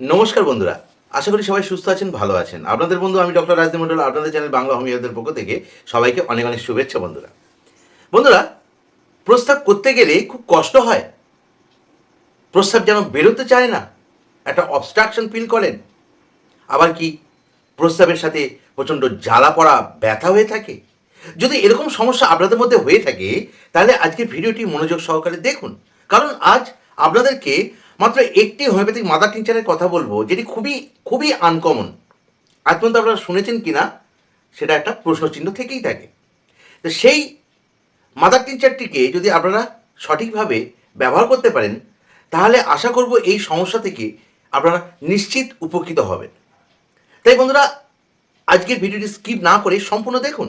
নমস্কার বন্ধুরা, আশা করি সবাই সুস্থ আছেন, ভালো আছেন। আপনাদের বন্ধু, আমি ডক্টর রাজদীপ মন্ডল আপনাদের চ্যানেল বাংলা হোমিওদের পক্ষ থেকে সবাইকে অনেক অনেক শুভেচ্ছা বন্ধুরা। বন্ধুরা, প্রস্তাব করতে গেলে খুব কষ্ট হয়। প্রস্তাব যেন বেরোতে চায় না, একটা অবস্ট্রাকশন ফিল করেন। আবার কি, প্রস্তাবের সাথে প্রচণ্ড জ্বালা পড়া, ব্যথা হয়ে থাকে। যদি এরকম সমস্যা আপনাদের মধ্যে হয়ে থাকে, তাহলে আজকে ভিডিওটি মনোযোগ সহকারে দেখুন। কারণ আজ আপনাদেরকে মাত্র একটি হোমিওপ্যাথিক মাদার টিচারের কথা বলব, যেটি খুবই খুবই আনকমন আজ পর্যন্ত আপনারা শুনেছেন কি না সেটা একটা প্রশ্নচিহ্ন থেকেই থাকে। তো সেই মাদার টিচারটিকে যদি আপনারা সঠিকভাবে ব্যবহার করতে পারেন, তাহলে আশা করব এই সমস্যা থেকে আপনারা নিশ্চিত উপকৃত হবেন। তাই বন্ধুরা, আজকের ভিডিওটি স্কিপ না করে সম্পূর্ণ দেখুন।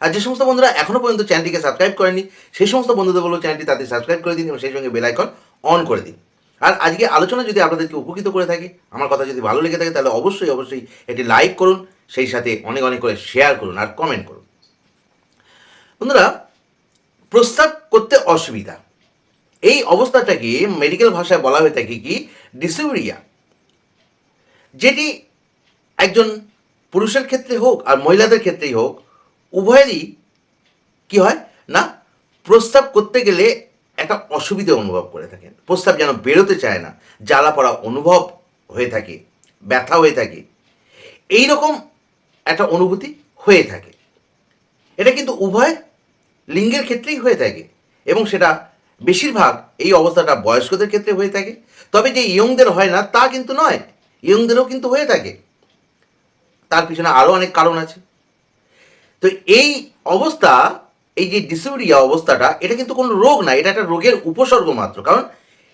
আর যে সমস্ত বন্ধুরা এখনও পর্যন্ত চ্যানেলটিকে সাবস্ক্রাইব করেনি সেই সমস্ত বন্ধুদের বলব চ্যানেলটি তাদের সাবস্ক্রাইব করে দিন এবং সেই সঙ্গে বেল আইকন অন করে দিন। আর আজকে আলোচনা যদি আপনাদেরকে উপকৃত করে থাকে, আমার কথা যদি ভালো লেগে থাকে, তাহলে অবশ্যই অবশ্যই এটি লাইক করুন, সেই সাথে অনেক অনেক করে শেয়ার করুন আর কমেন্ট করুন। বন্ধুরা, প্রস্তাব করতে অসুবিধা। এই অবস্থাটাকে মেডিকেল ভাষায় বলা হয়ে থাকে কি? ডিসিউরিয়া যেটি একজন পুরুষের ক্ষেত্রে হোক আর মহিলাদের ক্ষেত্রেই হোক, উভয়েরই কি হয় না? প্রস্তাব করতে গেলে একটা অসুবিধে অনুভব করে থাকেন। প্রস্তাব যেন বেরোতে চায় না, জ্বালা পড়া অনুভব হয়ে থাকে, ব্যথা হয়ে থাকে। এই রকম একটা অনুভূতি হয়ে থাকে। এটা কিন্তু উভয় লিঙ্গের ক্ষেত্রেই হয়ে থাকে এবং সেটা বেশিরভাগ এই অবস্থাটা বয়স্কদের ক্ষেত্রে হয়ে থাকে। তবে যে ইয়ংদের হয় না, তা কিন্তু নয়। ইয়ংদেরও কিন্তু হয়ে থাকে। তার পিছনে আরও অনেক কারণ আছে। তো এই অবস্থা এই যে ডিসিউরিয়া অবস্থাটা, এটা কিন্তু কোনো রোগ না, এটা একটা রোগের উপসর্গ মাত্র। কারণ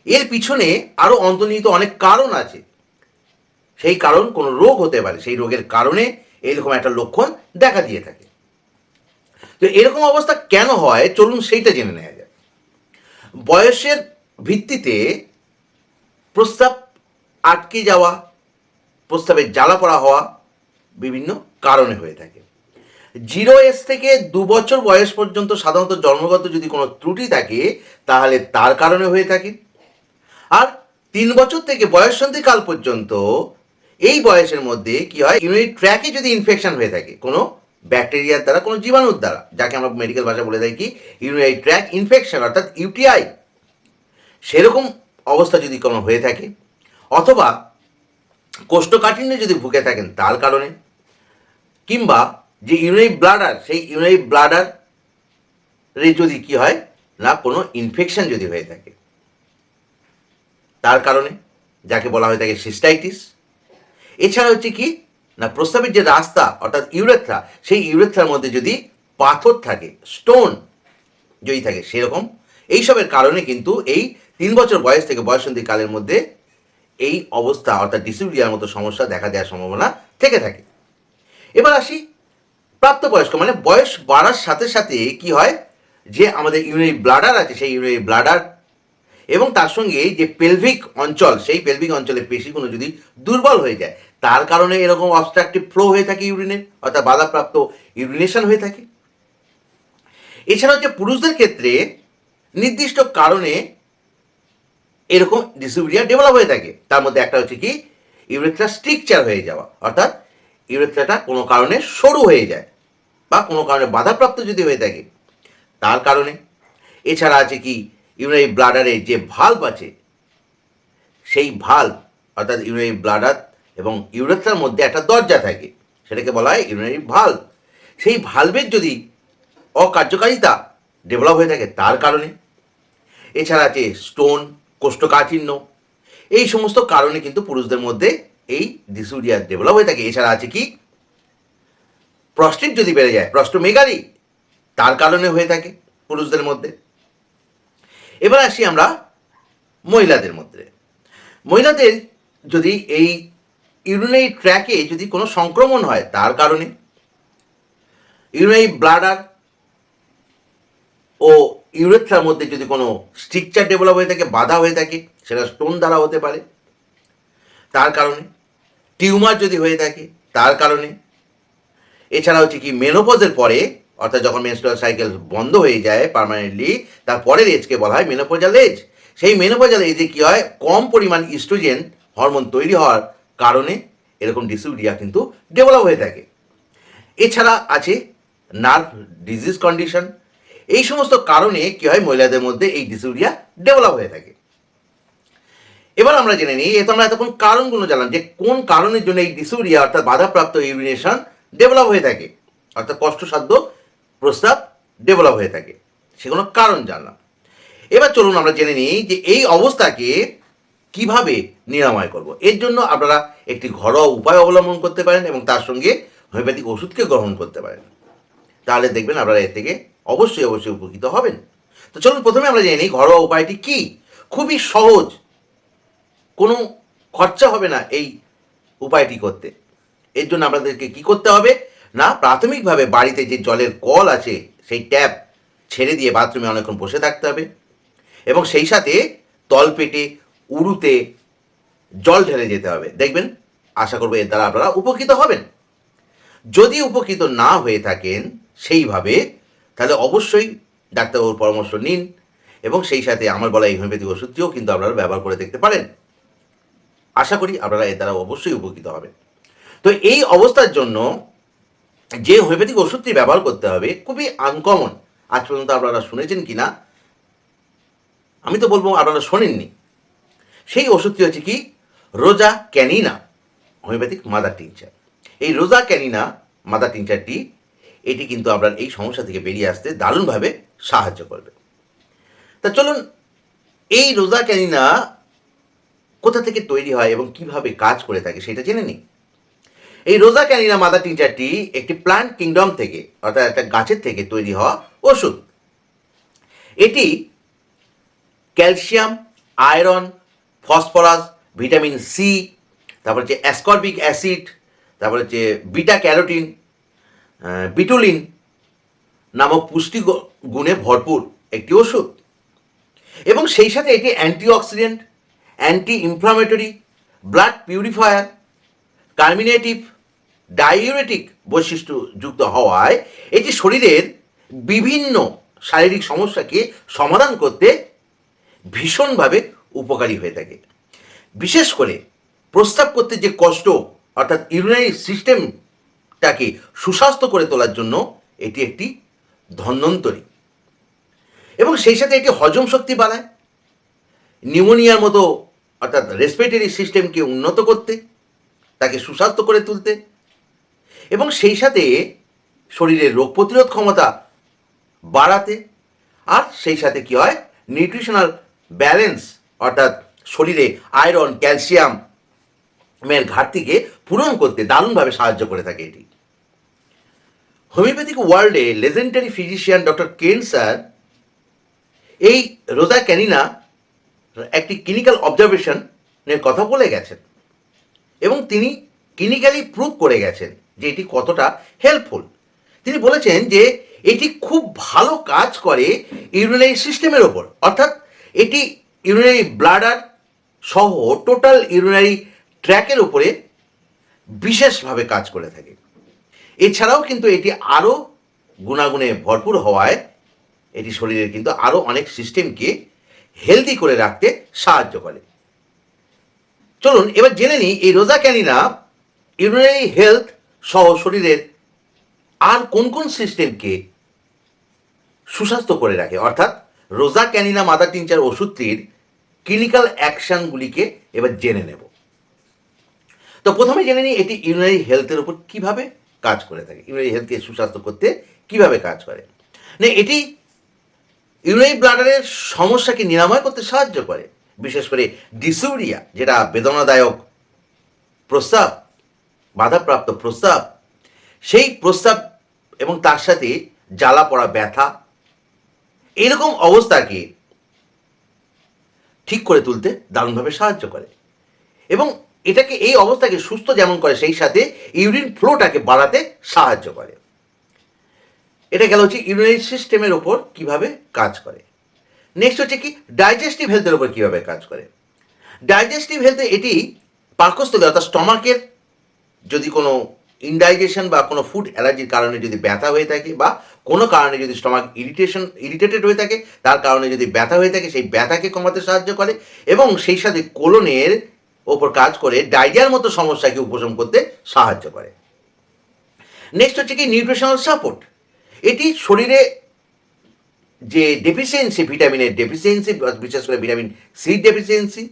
এর পিছনে আরও অন্তর্নিহিত অনেক কারণ আছে। সেই কারণ কোনো রোগ হতে পারে, সেই রোগের কারণে এইরকম একটা লক্ষণ দেখা দিয়ে থাকে। তো এরকম অবস্থা কেন হয়? চলুন সেইটা জেনে নেওয়া যায় বয়সের ভিত্তিতে প্রস্তাব আটকে যাওয়া প্রস্তাবের জ্বালা পড়া হওয়া বিভিন্ন কারণে হয়ে থাকে। জিরো এস থেকে দু বছর বয়স পর্যন্ত সাধারণত জন্মগত যদি কোনো ত্রুটি থাকে, তাহলে তার কারণে হয়ে থাকে। আর তিন বছর থেকে বয়ঃসন্ধিকাল পর্যন্ত এই বয়সের মধ্যে কি হয় ইউনিট ট্র্যাকে যদি ইনফেকশন হয়ে থাকে, কোনো ব্যাকটেরিয়ার দ্বারা, কোনো জীবাণুর দ্বারা, যাকে আমরা মেডিকেল ভাষা বলে থাকি ইউরিনারি ট্র্যাক ইনফেকশন অর্থাৎ ইউটিআই সেরকম অবস্থা যদি কোনো হয়ে থাকে, অথবা কোষ্ঠকাঠিন্য যদি ভুগে থাকেন, তার কারণে, কিংবা যে ইউনারি ব্লাডার, সেই ইউনারি ব্লাডার যদি কি হয়, না কোনো ইনফেকশন যদি হয়ে থাকে। তার কারণে যাকে বলা হয়ে থাকে সিস্টাইটিস এছাড়া হচ্ছে কি, না প্রস্তাবের যে রাস্তা, অর্থাৎ ইউরেথ্রা, সেই ইউরেথ্রার মধ্যে যদি পাথর থাকে স্টোন যদি থাকে, সেরকম। এইসবের কারণে কিন্তু এই তিন বছর বয়স থেকে বয়সন্ধি কালের মধ্যে এই অবস্থা, অর্থাৎ ডিসিউরিয়ার মতো সমস্যা দেখা দেওয়ার সম্ভাবনা থেকে থাকে। এবার আসি প্রাপ্তবয়স্ক মানে বয়স বাড়ার সাথে সাথে কি হয়? যে আমাদের ইউনারি ব্লাডার আছে, সেই ইউনারি ব্লাডার এবং তার সঙ্গে যে পেলভিক অঞ্চল, সেই পেলভিক অঞ্চলের পেশিগুলো যদি দুর্বল হয়ে যায়, তার কারণে এরকম অবস্ট্রাকটিভ ফ্লো হয়ে থাকে ইউরিনের অর্থাৎ বাধাপ্রাপ্ত ইউরিনেশন হয়ে থাকে। এছাড়া হচ্ছে পুরুষদের ক্ষেত্রে নির্দিষ্ট কারণে এরকম ডিসিউরিয়া ডেভেলপ হয়ে থাকে। তার মধ্যে একটা হচ্ছে কি? ইউরেথ্রা স্ট্রিকচার হয়ে যাওয়া, অর্থাৎ ইউরেথ্রাটা কোনো কারণে সরু হয়ে যায়। বা কোনো কারণে বাধাপ্রাপ্ত যদি হয়ে থাকে, তার কারণে। এছাড়া আছে কি ইউনারি ব্লাডারে যে ভাল্ব আছে, সেই ভাল্ব অর্থাৎ ইউনারি ব্লাডার এবং ইউরেথ্রার মধ্যে একটা দরজা থাকে, সেটাকে বলা হয় ইউনারি ভাল্ব সেই ভাল্বের যদি অকার্যকারিতা ডেভেলপ হয়ে থাকে, তার কারণে। এছাড়া আছে স্টোন কোষ্ঠকাঠিন্য। এই সমস্ত কারণে কিন্তু পুরুষদের মধ্যে এই ডিসুরিয়া ডেভেলপ হয়ে থাকে। এছাড়া আছে কি প্রস্টেট যদি বেড়ে যায় প্রস্টোমেগালি তার কারণে হয়ে থাকে পুরুষদের মধ্যে। এবার আসি আমরা মহিলাদের মধ্যে। মহিলাদের যদি এই ইউরিনারি ট্র্যাকে যদি কোনো সংক্রমণ হয়, তার কারণে ইউরিনারি ব্লাডার ও ইউরেথ্রার মধ্যে যদি কোনো স্ট্রিকচার ডেভেলপ হয়ে থাকে, বাধা হয়ে থাকে, সেটা স্টোন দ্বারা হতে পারে, তার কারণে। টিউমার যদি হয়ে থাকে, তার কারণে। এছাড়া হচ্ছে কি মেনোপজের পরে, অর্থাৎ যখন মেনস্ট্রুয়াল সাইকেল বন্ধ হয়ে যায় পার্মানেন্টলি তার পরের এজকে বলা হয় মেনোপোজাল এজ সেই মেনোপোজাল এজে কী হয়? কম পরিমাণ ইস্ট্রোজেন হরমোন তৈরি হওয়ার কারণে এরকম ডিসিউরিয়া কিন্তু ডেভেলপ হয়ে থাকে। এছাড়া আছে নার্ভ ডিজিজ কন্ডিশন এই সমস্ত কারণে কী হয়? মহিলাদের মধ্যে এই ডিসিউরিয়া ডেভেলপ হয়ে থাকে। এবার আমরা জেনে নিই, এ তো আমরা এতক্ষণ কারণগুলো জানলাম যে কোন কারণের জন্য এই ডিসুরিয়া অর্থাৎ বাধাপ্রাপ্ত ইউরিনেশন ডেভেলপ হয়ে থাকে। অর্থাৎ কষ্টসাধ্য প্রস্তাব ডেভেলপ হয়ে থাকে। সেগুলো কারণ জানলাম এবার চলুন আমরা জেনে নিই যে এই অবস্থাকে কীভাবে নিরাময় করব। এর জন্য আপনারা একটি ঘরোয়া উপায় অবলম্বন করতে পারেন এবং তার সঙ্গে হোমিওপ্যাথিক ওষুধকে গ্রহণ করতে পারেন। তাহলে দেখবেন আপনারা এর থেকে অবশ্যই অবশ্যই উপকৃত হবেন। তো চলুন প্রথমে আমরা জেনে নিই ঘরোয়া উপায়টি কি। খুবই সহজ। কোনো খরচা হবে না এই উপায়টি করতে। এর জন্য আপনাদেরকে কি করতে হবে? না, প্রাথমিকভাবে বাড়িতে যে জলের কল আছে, সেই ট্যাপ ছেড়ে দিয়ে বাথরুমে অনেকক্ষণ বসে থাকতে হবে এবং সেই সাথে তলপেটে উড়ুতে জল ঢেলে যেতে হবে। দেখবেন, আশা করব এর দ্বারা আপনারা উপকৃত হবেন। যদি উপকৃত না হয়ে থাকেন সেইভাবে, তাহলে অবশ্যই ডাক্তারবাবুর পরামর্শ নিন এবং সেই সাথে আমার বলা এই হোমিওপ্যাথিক ওষুধটিও কিন্তু আপনারা ব্যবহার করে দেখতে পারেন। আশা করি আপনারা এর দ্বারা অবশ্যই উপকৃত হবেন। তো এই অবস্থার জন্য যে হোমিওপ্যাথিক ওষুধটি ব্যবহার করতে হবে খুবই আনকমন আজ পর্যন্ত আপনারা শুনেছেন কি না আমি তো বলব আপনারা শোনেননি। সেই ওষুধটি হচ্ছে কি? রোজা ক্যানিনা, হোমিওপ্যাথিক মাদার টিনচার। এই রোজা ক্যানিনা, মাদার টিনচারটি, এটি কিন্তু আপনার এই সমস্যা থেকে বেরিয়ে আসতে দারুণভাবে সাহায্য করবে। তা চলুন, এই রোজা ক্যানিনা কোথা থেকে তৈরি হয় এবং কীভাবে কাজ করে থাকে সেটা জেনে নিই। এই রোজা ক্যানিনা মাদার টিনচারটি একটি প্লান্ট কিংডম থেকে, অর্থাৎ একটা গাছের থেকে তৈরি হওয়া ওষুধ। এটি calcium, iron, phosphorus, vitamin C তারপর হচ্ছে অ্যাসকর্বিক অ্যাসিড তারপর হচ্ছে বিটা ক্যারোটিন বিটুলিন নামক পুষ্টি গুণে ভরপুর একটি ওষুধ। এবং সেই সাথে এটি antioxidant anti inflammatory blood purifier carminative diuretic বৈশিষ্ট্য যুক্ত হওয়ায় এটি শরীরের বিভিন্ন শারীরিক সমস্যাকে সমাধান করতে ভীষণভাবে উপকারী হয়ে থাকে। বিশেষ করে প্রস্তাব করতে যে কষ্ট, অর্থাৎ ইউরিনারি সিস্টেমটাকে সুস্বাস্থ্য করে তোলার জন্য এটি একটি ধন্বন্তরী। এবং সেই সাথে এটি হজম শক্তি বাড়ায়। নিউমোনিয়ার মতো, অর্থাৎ রেসপিরেটরি সিস্টেমকে উন্নত করতে, তাকে সুস্বাস্থ্য করে তুলতে এবং সেই সাথে শরীরের রোগ প্রতিরোধ ক্ষমতা বাড়াতে, আর সেই সাথে কি হয়? নিউট্রিশনাল ব্যালেন্স অর্থাৎ শরীরে আয়রন ক্যালসিয়াম ঘাটতিকে পূরণ করতে দারুণভাবে সাহায্য করে থাকে এটি। হোমিওপ্যাথিক ওয়ার্ল্ডে legendary physician doctor Kent sir এই রোজা ক্যানিনা একটি ক্লিনিক্যাল অবজারভেশনের কথা বলে গেছেন এবং তিনি ক্লিনিক্যালি প্রুভ করে গেছেন। যে এটি কতটা হেল্পফুল তিনি বলেছেন যে এটি খুব ভালো কাজ করে ইউরিনারি সিস্টেমের ওপর। অর্থাৎ এটি ইউরিনারি ব্লাডার সহ টোটাল ইউরিনারি ট্র্যাকের উপরে বিশেষভাবে কাজ করে থাকে। এছাড়াও কিন্তু এটি আরও গুণাগুণে ভরপুর হওয়ায় এটি শরীরের কিন্তু আরও অনেক সিস্টেমকে হেলদি করে রাখতে সাহায্য করে। চলুন, এবার জেনে নিই এই রোজা ক্যানিনা ইউরিনারি হেলথ সহ শরীরের আর কোন কোন সিস্টেমকে সুস্বাস্থ্য করে রাখে? অর্থাৎ রোজা ক্যানিনা মাদার টিনচার ওষুধটির ক্লিনিক্যাল অ্যাকশনগুলিকে এবার জেনে নেব। তো প্রথমে জেনে নিই এটি ইউনারি হেলথের উপর কীভাবে কাজ করে থাকে ইউরিনারি হেলথকে সুস্বাস্থ্য করতে কীভাবে কাজ করে। না, এটি ইউরিনারি ব্লাডারের সমস্যাকে নিরাময় করতে সাহায্য করে, বিশেষ করে ডিসুরিয়া যেটা বেদনাদায়ক প্রস্তাব বাধাপ্রাপ্ত প্রস্তাব, সেই প্রস্তাব এবং তার সাথে জ্বালা পড়া ব্যথা, এরকম অবস্থাকে ঠিক করে তুলতে দারুণভাবে সাহায্য করে। এবং এটাকে, এই অবস্থাকে সুস্থ যেমন করে, সেই সাথে ইউরিন ফ্লোটাকে বাড়াতে সাহায্য করে। এটা গেল হচ্ছে ইউরিনারি সিস্টেমের ওপর কীভাবে কাজ করে। নেক্সট হচ্ছে কি ডাইজেস্টিভ হেলথের ওপর কীভাবে কাজ করে। ডাইজেস্টিভ হেলথে এটি পাকস্থলী অর্থাৎ স্টমাকের যদি কোনো ইনডাইজেশন বা কোনো ফুড অ্যালার্জির কারণে যদি ব্যথা হয়ে থাকে বা কোনো কারণে যদি স্টমাক ইরিটেশন ইরিটেটেড হয়ে থাকে, তার কারণে যদি ব্যথা হয়ে থাকে, সেই ব্যথাকে কমাতে সাহায্য করে এবং সেই সাথে কোলনের ওপর কাজ করে ডায়রিয়ার মতো সমস্যাকে উপশম করতে সাহায্য করে। নেক্সট হচ্ছে কি নিউট্রিশনাল সাপোর্ট এটি শরীরে যে ডেফিসিয়েন্সি ভিটামিনের ডেফিসিয়েন্সি বিশেষ করে ভিটামিন সি ডেফিসিয়েন্সি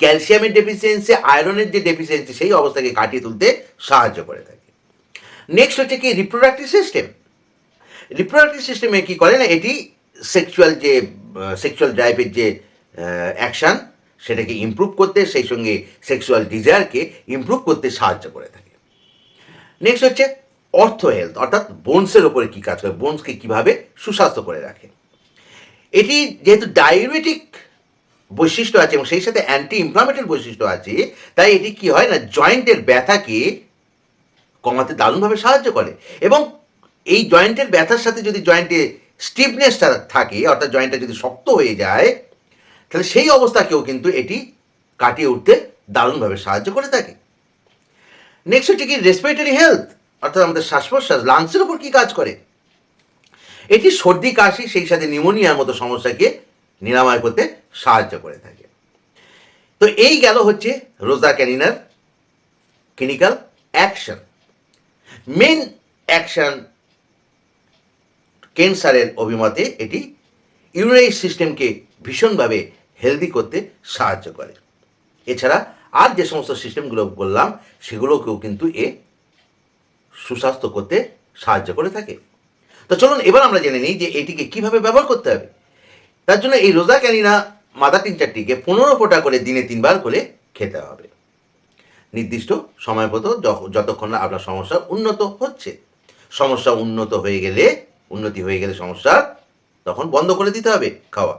ক্যালসিয়ামের ডেফিসিয়েন্সি আয়রনের যে ডেফিসিয়েন্সি সেই অবস্থাকে কাটিয়ে তুলতে সাহায্য করে থাকে। নেক্সট হচ্ছে কি? রিপ্রোডাক্টিভ সিস্টেম রিপ্রোডাক্টিভ সিস্টেমে কী করে না? এটি সেক্সুয়াল যে সেক্সুয়াল ড্রাইভের যে অ্যাকশান সেটাকে ইমপ্রুভ করতে, সেই সঙ্গে সেক্সুয়াল ডিজায়ারকে ইমপ্রুভ করতে সাহায্য করে থাকে। নেক্সট হচ্ছে অর্থ হেলথ অর্থাৎ বোনসের ওপরে কী কাজ করে? বোনসকে কীভাবে সুস্বাস্থ্য করে রাখে? এটি যেহেতু ডায়াবেটিক বৈশিষ্ট্য আছে এবং সেই সাথে অ্যান্টি ইনফ্লামেটরি বৈশিষ্ট্য আছে। তাই এটি কি হয় না জয়েন্টের ব্যথাকে কমাতে দারুণভাবে সাহায্য করে। এবং এই জয়েন্টের ব্যথার সাথে যদি জয়েন্টে স্টিফনেসটা থাকে, অর্থাৎ জয়েন্টটা যদি শক্ত হয়ে যায়, তাহলে সেই অবস্থাকেও কিন্তু এটি কাটিয়ে উঠতে দারুণভাবে সাহায্য করে থাকে। নেক্সট হচ্ছে কি রেসপিরেটরি হেলথ অর্থাৎ আমাদের শ্বাস প্রশ্বাস লাংসের উপর কী কাজ করে? এটি সর্দি, কাশি, সেই সাথে নিউমোনিয়ার মতো সমস্যাকে নিরাময় করতে সাহায্য করে থাকে। তো এই গেল হচ্ছে রোজা ক্যানিনার ক্লিনিক্যাল অ্যাকশন মেন অ্যাকশন ক্যান্সারের অভিমতে এটি ইউরিনারি সিস্টেমকে ভীষণভাবে হেলদি করতে সাহায্য করে। এছাড়া আর যে সমস্ত সিস্টেমগুলো বললাম, সেগুলোকেও কিন্তু এ সুস্বাস্থ্য করতে সাহায্য করে থাকে। তো চলুন এবার আমরা জেনে নিই যে এটিকে কীভাবে ব্যবহার করতে হবে। তার জন্য এই রোজা ক্যানিনা মাদার টিনচারটিকে পনেরো ফোঁটা করে দিনে তিনবার করে খেতে হবে। নির্দিষ্ট সময় মতো যতক্ষণ না আপনার সমস্যা উন্নত হচ্ছে। সমস্যা উন্নত হয়ে গেলে, উন্নতি হয়ে গেলে সমস্যা তখন বন্ধ করে দিতে হবে খাওয়া।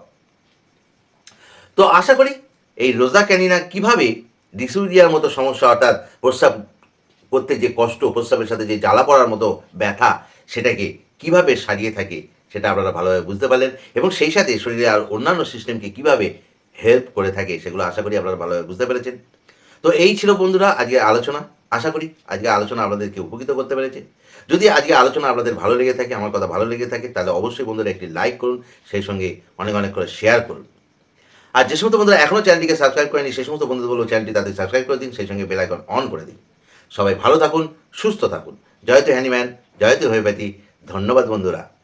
তো আশা করি এই রোজা ক্যানিনা কীভাবে ডিসুরিয়ার মতো সমস্যা অর্থাৎ প্রস্রাব করতে যে কষ্ট, প্রস্রাবের সাথে যে জ্বালা পড়ার মতো ব্যথা, সেটাকে কীভাবে সারিয়ে থাকে সেটা আপনারা ভালোভাবে বুঝতে পারলেন এবং সেই সাথে শরীরে আর অন্যান্য সিস্টেমকে কীভাবে হেল্প করে থাকে সেগুলো আশা করি আপনারা ভালোভাবে বুঝতে পেরেছেন। তো এই ছিল বন্ধুরা আজকে আলোচনা। আশা করি আজকে আলোচনা আপনাদেরকে উপকৃত করতে পেরেছে। যদি আজকে আলোচনা আপনাদের ভালো লেগে থাকে, আমার কথা ভালো লেগে থাকে, তাহলে অবশ্যই বন্ধুরা একটি লাইক করুন, সেই সঙ্গে অনেক অনেক করে শেয়ার করুন। আর যে সমস্ত বন্ধুরা এখনও চ্যানেলটিকে সাবস্ক্রাইব করেনি, সেই সমস্ত বন্ধুদের বলব চ্যানেলটি তাদের সাবস্ক্রাইব করে দিন, সেই সঙ্গে বেল আইকন অন করে দিন। সবাই ভালো থাকুন, সুস্থ থাকুন। জয়তু হ্যানিম্যান জয়তু হোমিওপ্যাথি ধন্যবাদ বন্ধুরা।